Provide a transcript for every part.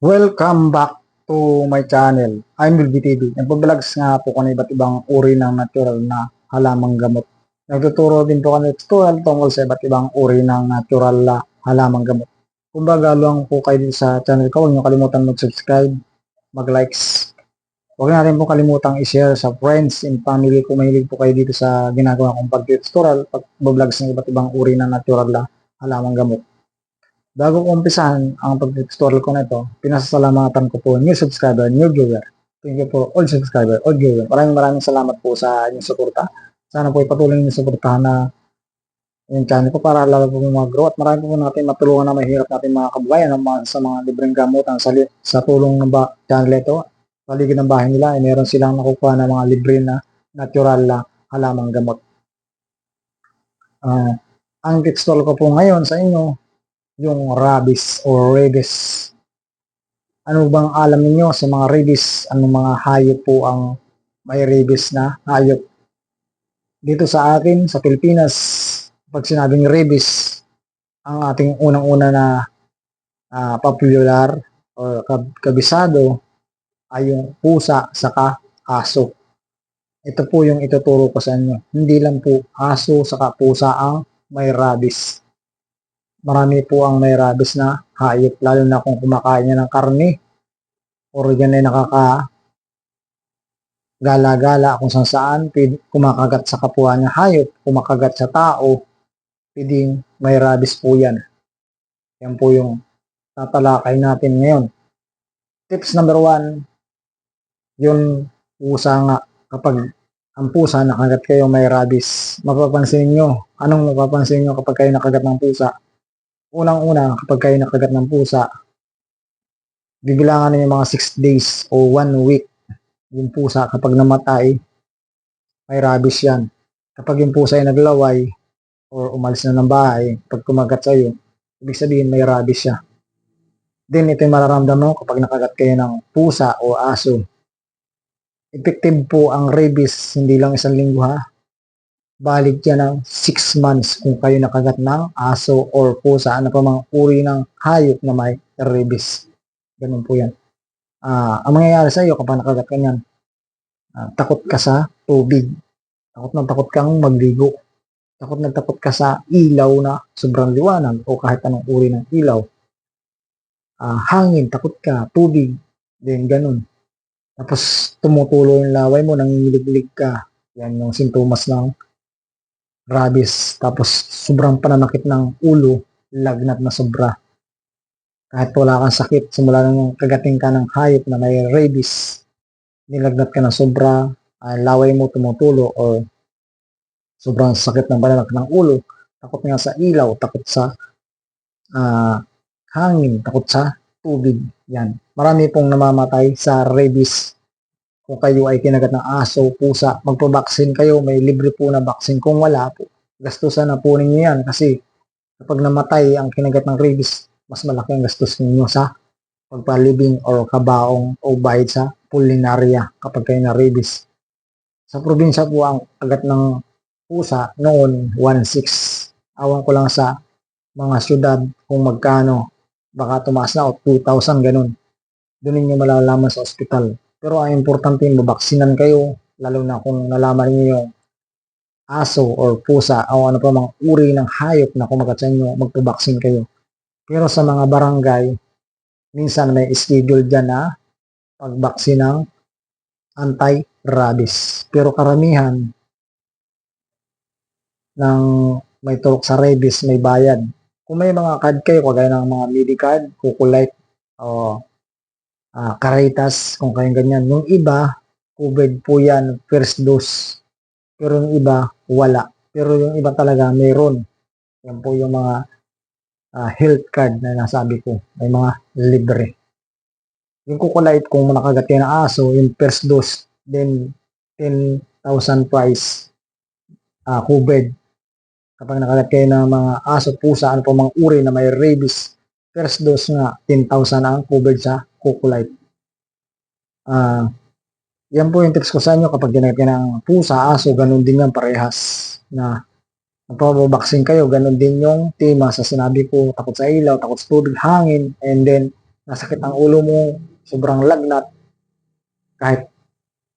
Welcome back to my channel. I'm Wilby TV. Nagbablog nga po ko ng iba't ibang uri ng natural na halamang gamot. Nagtuturo din po kami tutorial tungkol sa iba't ibang uri ng natural na halamang gamot. Kung baga po kayo dito sa channel ko, huwag niyo kalimutan mag-subscribe, mag-likes. Huwag na rin po kalimutang i-share sa friends and family kung mahilig po kayo dito sa ginagawa kong pag-tutorial, pag-vlogs ng iba't ibang uri ng natural na halamang gamot. Bago ko umpisahan ang pag-tutorial ko na ito, pinasasalamatan ko po new subscriber, new viewer. Thank you for all subscriber, all viewer. Maraming maraming salamat po sa inyong suporta. Sana po ipatuloy niyo suportahan na yung channel ko para lalo po mag-grow at marami po natin matulungan na mahirap natin mga kababayan ng mga, sa mga libreng gamutan sa, sa tulong ng ba- channel ito. Paligid ng bahay nila ay meron silang nakukuha ng mga libre na natural na halamang gamot. Ah, ang tutorial ko po ngayon sa inyo yung rabies or rabies. Ano bang alam niyo sa mga rabies? Anong mga hayop po ang may rabies na hayop? Dito sa atin, sa Pilipinas, pag sinabing rabies, ang ating unang-una na ah, popular or kab- kabisado ay yung pusa saka aso. Ito po yung ituturo ko sa inyo. Hindi lang po aso saka pusa ang may rabies marami po ang may rabies na hayop, lalo na kung kumakain niya ng karne or yan ay nakaka gala-gala kung saan saan, kumakagat sa kapwa niya hayop, kumakagat sa tao, pwedeng may rabies po yan. Yan po yung tatalakay natin ngayon. Tips number one, yun pusa nga, kapag ang pusa nakagat kayo may rabies, mapapansin nyo, anong mapapansin nyo kapag kayo nakagat ng pusa? Unang-una, kapag kayo nakagat ng pusa, bibilangan ninyo mga 6 days o 1 week yung pusa kapag namatay, may rabies yan. Kapag yung pusa ay naglaway or umalis na ng bahay, pag kumagat sa iyo, ibig sabihin may rabies siya. Then ito yung mararamdaman mo kapag nakagat kayo ng pusa o aso. Effective po ang rabies, hindi lang isang linggo ha valid yan ng 6 months kung kayo nakagat ng aso or pusa, ano pa mga uri ng hayop na may rabies. Ganun po yan. Ah, ang mangyayari sa iyo kapag nakagat ka niyan, ah, takot ka sa tubig. Takot na takot kang magligo. Takot na takot ka sa ilaw na sobrang liwanag o kahit anong uri ng ilaw. Ah, hangin, takot ka, tubig, then ganun. Tapos tumutulo yung laway mo, nangingilig ka. Yan yung sintomas ng rabies, tapos sobrang pananakit ng ulo, lagnat na sobra. Kahit wala kang sakit, simula nang kagating ka ng hayop na may rabies, nilagnat ka na sobra, uh, laway mo tumutulo, or sobrang sakit ng pananakit ng ulo, takot nga sa ilaw, takot sa uh, hangin, takot sa tubig. Yan. Marami pong namamatay sa rabies kung kayo ay kinagat ng aso, pusa, magpabaksin kayo, may libre po na baksin. Kung wala po, gastusan na po ninyo yan kasi kapag namatay ang kinagat ng rabies, mas malaki ang gastos ninyo sa pagpalibing or kabaong o bayad sa pulinaria kapag kayo na rabies. Sa probinsya po ang kagat ng pusa noon 1.6. Awan ko lang sa mga syudad kung magkano. Baka tumaas na o 2,000 ganun. Doon ninyo malalaman sa ospital pero ang importante, mabaksinan kayo, lalo na kung nalaman niyo yung aso or pusa o ano pa mga uri ng hayop na kumagat sa inyo, magpabaksin kayo. Pero sa mga barangay, minsan may schedule dyan na pagbaksin ng anti-rabies. Pero karamihan ng may turok sa rabies, may bayad. Kung may mga card kayo, kagaya ng mga Medicard, Kukulite, o uh, Caritas, kung kayong ganyan. Yung iba, COVID po yan, first dose. Pero yung iba, wala. Pero yung iba talaga, meron. Yan po yung mga uh, health card na nasabi ko. May mga libre. Yung kukulait, kung nakagat ng aso, yung first dose, then 10,000 price uh, COVID. Kapag nakagat kayo ng mga aso, pusa, ano po mga uri na may rabies, first dose nga, 10,000 ang covered sa Kukulite. Ah, uh, yan po yung tips ko sa inyo kapag ka ng pusa, aso, ganun din yan parehas na magpapabaksin kayo, ganun din yung tema sa sinabi ko, takot sa ilaw, takot sa tubig, hangin, and then nasakit ang ulo mo, sobrang lagnat, kahit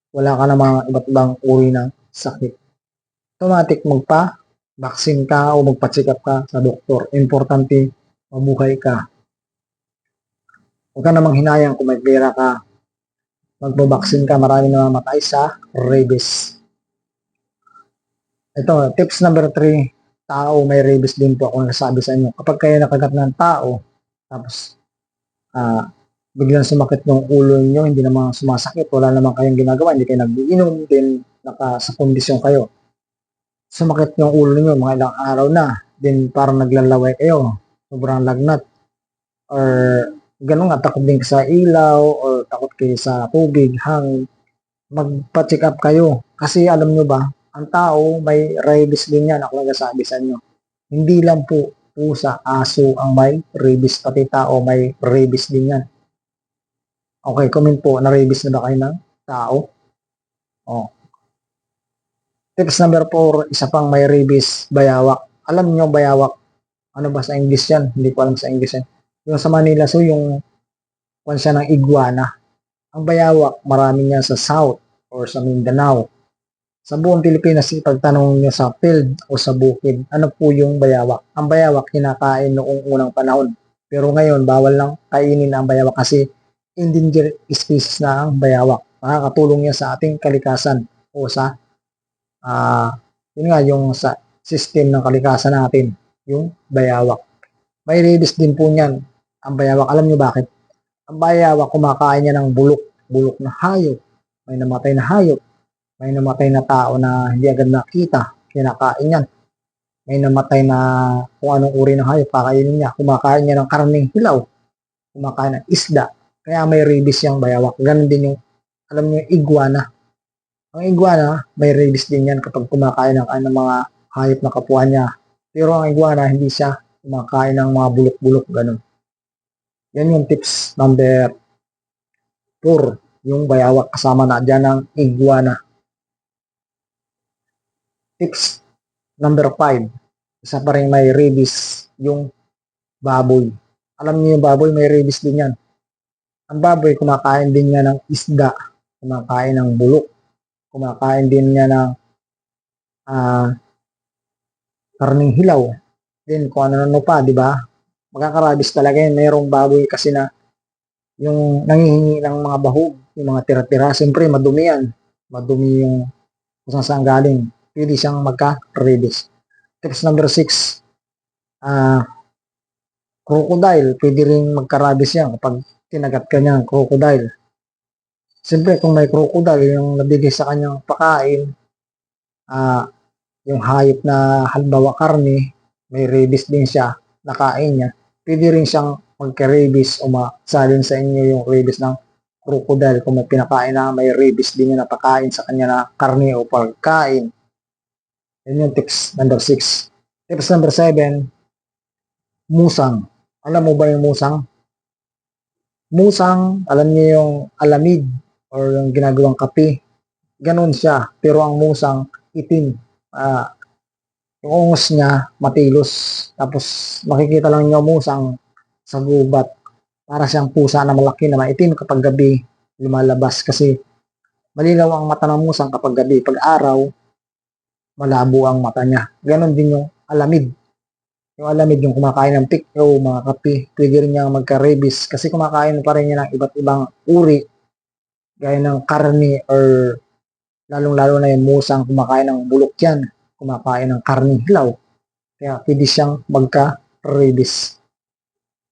wala ka na mga iba't ibang uri ng sakit. Automatic magpa vaccine ka o magpa-check up ka sa doktor. Importante mabuhay ka. Huwag ka namang hinayang kung may pera ka. Magpa-vaccine ka, marami namamatay sa rabies. Ito, tips number 3, tao may rabies din po ako nasabi sa inyo. Kapag kayo nakagat ng tao, tapos ah biglang sumakit yung ulo niyo, hindi naman sumasakit, wala naman kayong ginagawa, hindi kayo nag-iinom, din naka sa kondisyon kayo. Sumakit yung ulo niyo mga ilang araw na, din parang naglalaway kayo, sobrang lagnat, or ganun nga, takot din sa ilaw, or takot kayo sa tubig, hangin, magpa-check up kayo. Kasi alam nyo ba, ang tao may rabies din yan, ako nagsasabi sa inyo. Hindi lang po pusa, aso ang may rabies, pati tao may rabies din yan. Okay, comment po, na-rabies na ba kayo ng tao? Oh. Tips number 4, isa pang may rabies, bayawak. Alam niyo bayawak, ano ba sa English yan? Hindi ko alam sa English yan. Yung sa Manila, so yung kung siya ng iguana. Ang bayawak, marami niya sa South or sa Mindanao. Sa buong Pilipinas, ipagtanong niyo sa field o sa bukid, ano po yung bayawak? Ang bayawak, kinakain noong unang panahon. Pero ngayon, bawal lang kainin ang bayawak kasi endangered species na ang bayawak. Makakatulong yan sa ating kalikasan o sa ah yun nga yung sa system ng kalikasan natin, yung bayawak. May rabies din po niyan, ang bayawak. Alam niyo bakit? Ang bayawak kumakain niya ng bulok, bulok na hayop. May namatay na hayop. May namatay na tao na hindi agad nakita, kinakain yan. May namatay na kung anong uri ng hayop, kakainin niya. Kumakain niya ng karning hilaw. Kumakain ng isda. Kaya may rabies yung bayawak. Ganon din yung, alam niyo, iguana. Ang iguana, may rabies din yan kapag kumakain ng, ng mga hayop na kapwa niya. Pero ang iguana, hindi siya kumakain ng mga bulok-bulok, ganun. Yan yung tips number 4. Yung bayawak kasama na dyan ng iguana. Tips number 5. Isa pa rin may rabies, yung baboy. Alam niyo yung baboy, may rabies din yan. Ang baboy, kumakain din niya ng isda, kumakain ng bulok, kumakain din niya ng ah karning hilaw. Then kung ano-ano pa, di ba? Magkakarabis talaga yun. Mayroong baboy kasi na yung nangihingi ng mga bahog, yung mga tira-tira. Siyempre, madumi yan. Madumi yung kung saan galing. Pwede siyang magka-rabies. Tips number 6. Ah, crocodile. Pwede rin magka-rabies yan kapag tinagat ka niya ng crocodile. Siyempre, kung may crocodile, yung nabigay sa kanyang pakain, ah, yung hayop na halimbawa karne, may rabies din siya, nakain niya, pwede rin siyang magka-rabies o masalin sa inyo yung rabies ng crocodile kung may pinakain na may rabies din yung napakain sa kanya na karne o pagkain. Yan yung tips number 6. Tips number 7, musang. Alam mo ba yung musang? Musang, alam niyo yung alamid or yung ginagawang kape. Ganon siya. Pero ang musang, itim. Ah, yung ungos niya, matilos. Tapos, makikita lang niyo musang sa gubat. Para siyang pusa na malaki na maitim kapag gabi lumalabas. Kasi, malinaw ang mata ng musang kapag gabi. Pag araw, malabo ang mata niya. Ganon din yung alamid. Yung alamid, yung kumakain ng pikyo, mga kape, pwede rin niya magka-rabies. Kasi kumakain pa rin niya ng iba't ibang uri. Gaya ng karne or lalong-lalo na yung musang kumakain ng bulok yan kumakain ng karning hilaw. Kaya pwede siyang magka-rabies.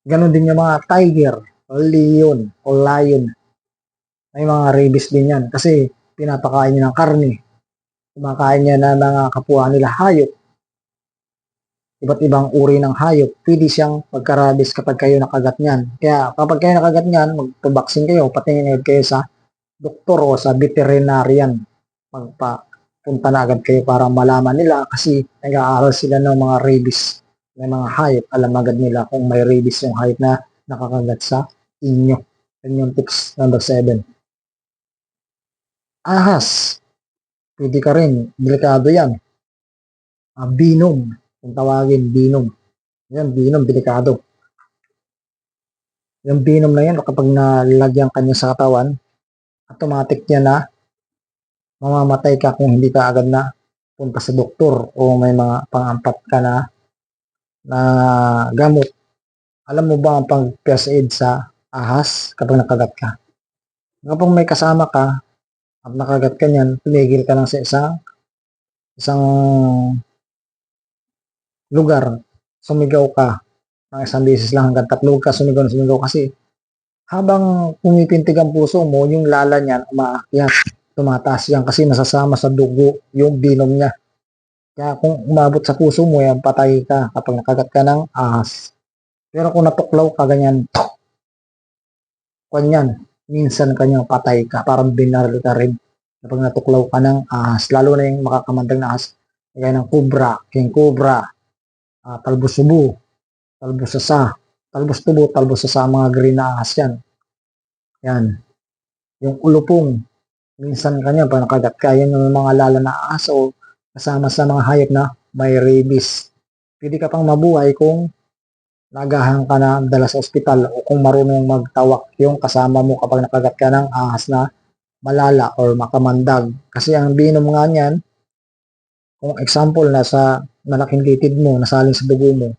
Ganon din yung mga tiger, leon, o lion. May mga rabies din yan kasi pinapakain niya ng karne. Kumakain niya na mga kapwa nila hayop. Iba't ibang uri ng hayop. Pwede siyang magka-rabies kapag kayo nakagat niyan. Kaya kapag kayo nakagat niyan, magpabaksin kayo, patingin kayo sa doktor o sa veterinarian. Magpa punta na agad kayo para malaman nila kasi nag-aaral sila ng mga rabies ng mga hayop. Alam agad nila kung may rabies yung hayop na nakakagat sa inyo. Yan yung tips number 7. Ahas. Pwede ka rin. Delikado yan. Ah, binom. Kung tawagin, binom. Yan, binom, delikado. yung venom na yan, kapag nalagyan ka niya sa katawan, automatic niya na mamamatay ka kung hindi ka agad na punta sa doktor o may mga pangampat ka na na gamot. Alam mo ba ang pang first aid sa ahas kapag nakagat ka? Kapag may kasama ka at nakagat ka niyan, tumigil ka lang sa isang isang lugar, sumigaw ka ng isang beses lang hanggang tatlo ka sumigaw na sumigaw kasi habang pumipintig ang puso mo, yung lala niyan umaakyat, tumataas yan kasi nasasama sa dugo yung binom niya. Kaya kung umabot sa puso mo yan, patay ka kapag nakagat ka ng ahas. Pero kung natuklaw ka ganyan, tok, kanyan, minsan kanyang patay ka, parang binaril ka rin kapag natuklaw ka ng ahas, lalo na yung makakamandag na ahas, kaya ng kubra, king kubra, uh, talbos subo, talbos sasa, talbos tubo, talbos sasa, mga green na ahas yan. Yan. Yung ulupong, minsan kanya, pag nakagat ka, yan yung mga lala na ahas o kasama sa mga hayop na may rabies. Pwede ka pang mabuhay kung nagahan ka na dala sa ospital o kung marunong magtawak yung kasama mo kapag nakagat ka ng ahas na malala or makamandag. Kasi ang binom nga niyan, kung example na sa malaking litid mo, nasaling sa dugo mo,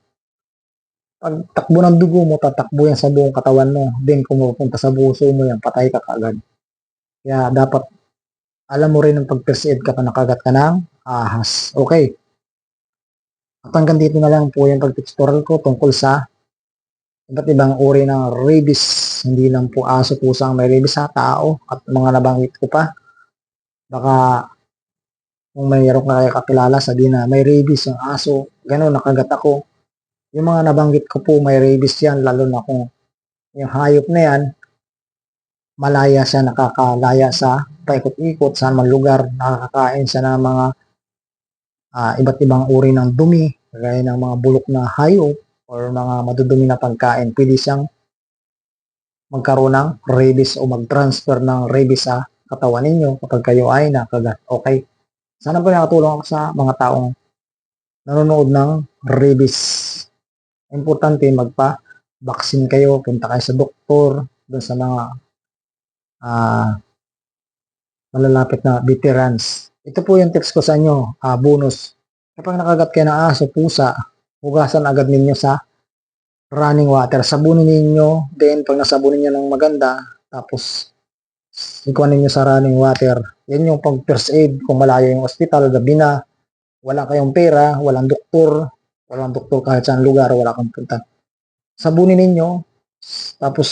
pag takbo ng dugo mo, tatakbo yan sa buong katawan mo. Then kung mapupunta sa puso mo yan, patay ka kaagad. Kaya dapat alam mo rin ang pag-first aid kapag nakagat ka ng ahas. Okay. At hanggang dito na lang po yung pag-tutorial ko tungkol sa iba't ibang uri ng rabies. Hindi lang po aso, pusa ang may rabies sa tao at mga nabanggit ko pa. Baka kung mayroon ka kayo kakilala, sabihin na may rabies yung aso, gano'n, nakagat ako. Yung mga nabanggit ko po, may rabies yan, lalo na kung yung hayop na yan, malaya siya, nakakalaya sa paikot-ikot, saan man lugar, nakakakain siya ng mga uh, iba't ibang uri ng dumi, gaya ng mga bulok na hayop, or mga madudumi na pagkain, pwede siyang magkaroon ng rabies o mag-transfer ng rabies sa katawan ninyo kapag kayo ay nakagat. Okay? Sana po nakatulong ako sa mga taong nanonood ng rabies. Importante magpa-vaccine kayo, punta kayo sa doktor, doon sa mga uh, malalapit na veterans. Ito po yung tips ko sa inyo, uh, bonus. Kapag nakagat kayo ng aso, pusa, hugasan agad ninyo sa running water. Sabunin ninyo, then pag nasabunin niyo ng maganda, tapos ikuha ninyo sa running water. Yan yung pag first aid, kung malayo yung hospital, gabi na, wala kayong pera, walang doktor, walang doktor kahit saan lugar, wala kang punta. Sabunin ninyo, tapos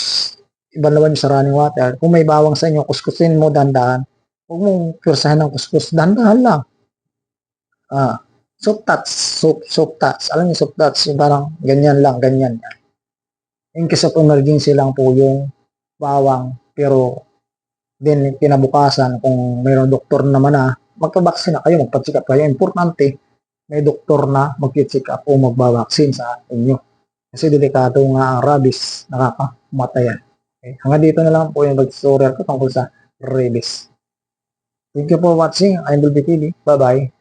ibalawan sa running water. Kung may bawang sa inyo, kuskusin mo dandahan. Huwag mong kursahan ng kuskus, dandahan lang. Ah, soap touch, soap, soap touch. Alam niyo soap touch, yung parang ganyan lang, ganyan. In case of emergency lang po yung bawang, pero then kinabukasan, kung mayroong doktor naman na, magpa-vaccine na kayo, magpa-check up kayo. Importante, may doktor na mag-check up o magba-vaccine sa inyo. Kasi delikado nga ang rabies, nakakamatay Okay. Hanggang dito na lang po yung tutorial ko tungkol sa rabies. Thank you for watching. I'm Bilby TV. Bye-bye.